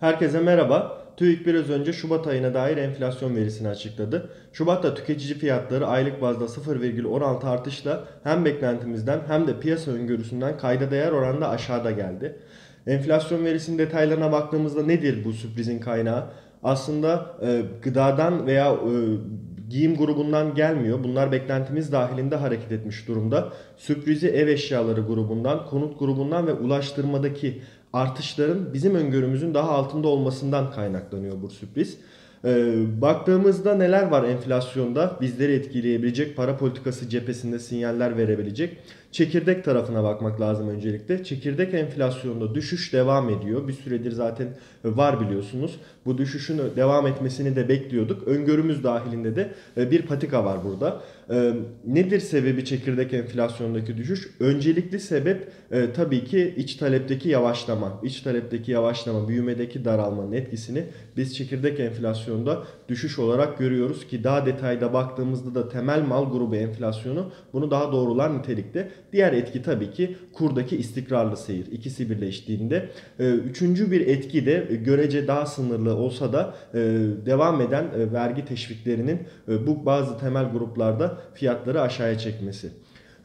Herkese merhaba. TÜİK biraz önce Şubat ayına dair enflasyon verisini açıkladı. Şubat'ta tüketici fiyatları aylık bazda 0,16 artışla hem beklentimizden hem de piyasa öngörüsünden kayda değer oranda aşağıda geldi. Enflasyon verisinin detaylarına baktığımızda nedir bu sürprizin kaynağı? Aslında e, gıdadan veya e, giyim grubundan gelmiyor. Bunlar beklentimiz dahilinde hareket etmiş durumda. Sürprizi ev eşyaları grubundan, konut grubundan ve ulaştırmadaki artışların bizim öngörümüzün daha altında olmasından kaynaklanıyor bu sürpriz. Ee, baktığımızda neler var enflasyonda bizleri etkileyebilecek para politikası cephesinde sinyaller verebilecek. Çekirdek tarafına bakmak lazım öncelikle. Çekirdek enflasyonda düşüş devam ediyor. Bir süredir zaten var biliyorsunuz. Bu düşüşün devam etmesini de bekliyorduk. Öngörümüz dahilinde de e, bir patika var burada. E, nedir sebebi çekirdek enflasyondaki düşüş? Öncelikli sebep e, tabii ki iç talepteki yavaşlama. İç talepteki yavaşlama, büyümedeki daralmanın etkisini biz çekirdek enflasyonda düşüş olarak görüyoruz ki daha detayda baktığımızda da temel mal grubu enflasyonu bunu daha doğrular nitelikte. Diğer etki tabii ki kurdaki istikrarlı seyir. İkisi birleştiğinde. E, üçüncü bir etki de görece daha sınırlı olsa da e, devam eden e, vergi teşviklerinin bu bazı temel gruplarda fiyatları aşağıya çekmesi.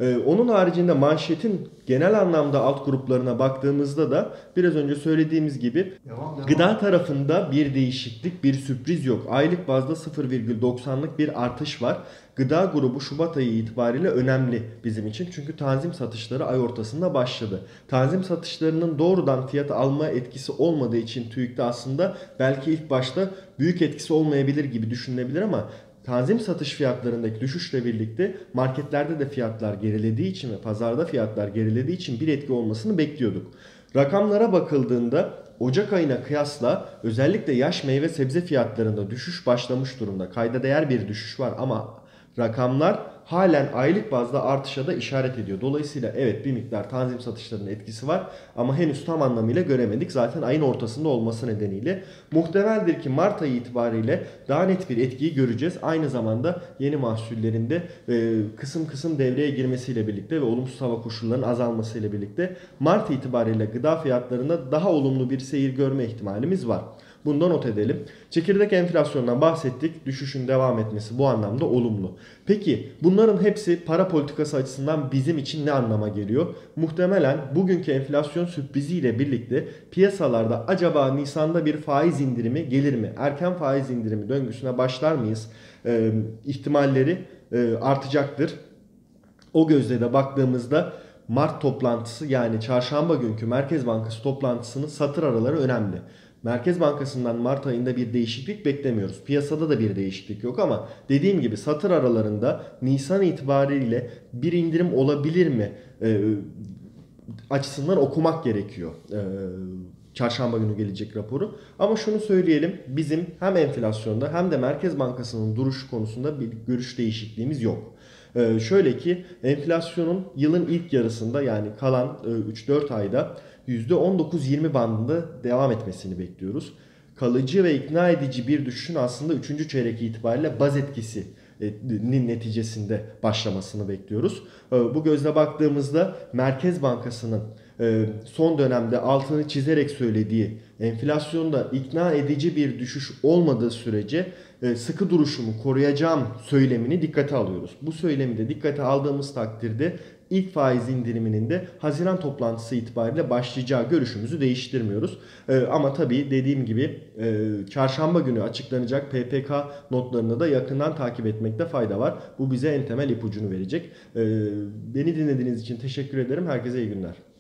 Ee, onun haricinde manşetin genel anlamda alt gruplarına baktığımızda da biraz önce söylediğimiz gibi devam, devam. gıda tarafında bir değişiklik, bir sürpriz yok. Aylık bazda 0,90'lık bir artış var. Gıda grubu Şubat ayı itibariyle önemli bizim için. Çünkü tanzim satışları ay ortasında başladı. Tanzim satışlarının doğrudan fiyat alma etkisi olmadığı için TÜİK'te aslında belki ilk başta büyük etkisi olmayabilir gibi düşünülebilir ama tanzim satış fiyatlarındaki düşüşle birlikte marketlerde de fiyatlar gerilediği için ve pazarda fiyatlar gerilediği için bir etki olmasını bekliyorduk. Rakamlara bakıldığında Ocak ayına kıyasla özellikle yaş meyve sebze fiyatlarında düşüş başlamış durumda. Kayda değer bir düşüş var ama rakamlar halen aylık bazda artışa da işaret ediyor. Dolayısıyla evet bir miktar tanzim satışlarının etkisi var ama henüz tam anlamıyla göremedik. Zaten ayın ortasında olması nedeniyle muhtemeldir ki Mart ayı itibariyle daha net bir etkiyi göreceğiz. Aynı zamanda yeni mahsullerinde e, kısım kısım devreye girmesiyle birlikte ve olumsuz hava koşullarının azalmasıyla birlikte Mart itibariyle gıda fiyatlarında daha olumlu bir seyir görme ihtimalimiz var. Bundan not edelim. Çekirdek enflasyondan bahsettik. Düşüşün devam etmesi bu anlamda olumlu. Peki bunların hepsi para politikası açısından bizim için ne anlama geliyor? Muhtemelen bugünkü enflasyon sürpriziyle birlikte piyasalarda acaba Nisan'da bir faiz indirimi gelir mi? Erken faiz indirimi döngüsüne başlar mıyız? Ee, ihtimalleri e, artacaktır. O gözle de baktığımızda Mart toplantısı yani çarşamba günkü Merkez Bankası toplantısının satır araları önemli. Merkez Bankası'ndan Mart ayında bir değişiklik beklemiyoruz. Piyasada da bir değişiklik yok ama dediğim gibi satır aralarında Nisan itibariyle bir indirim olabilir mi e, açısından okumak gerekiyor. E, çarşamba günü gelecek raporu. Ama şunu söyleyelim bizim hem enflasyonda hem de Merkez Bankası'nın duruş konusunda bir görüş değişikliğimiz yok. Ee, şöyle ki enflasyonun yılın ilk yarısında yani kalan 3-4 e, ayda %19-20 bandında devam etmesini bekliyoruz. Kalıcı ve ikna edici bir düşüşün aslında 3. çeyrek itibariyle baz etkisi nin neticesinde başlamasını bekliyoruz. Ee, bu gözle baktığımızda Merkez Bankası'nın e, son dönemde altını çizerek söylediği enflasyonda ikna edici bir düşüş olmadığı sürece e, sıkı duruşumu koruyacağım söylemini dikkate alıyoruz. Bu söylemi de dikkate aldığımız takdirde ilk faiz indiriminin de Haziran toplantısı itibariyle başlayacağı görüşümüzü değiştirmiyoruz. Ee, ama tabii dediğim gibi e, çarşamba günü açıklanacak PPK notlarını da yakından takip etmekte fayda var. Bu bize en temel ipucunu verecek. Beni dinlediğiniz için teşekkür ederim. Herkese iyi günler.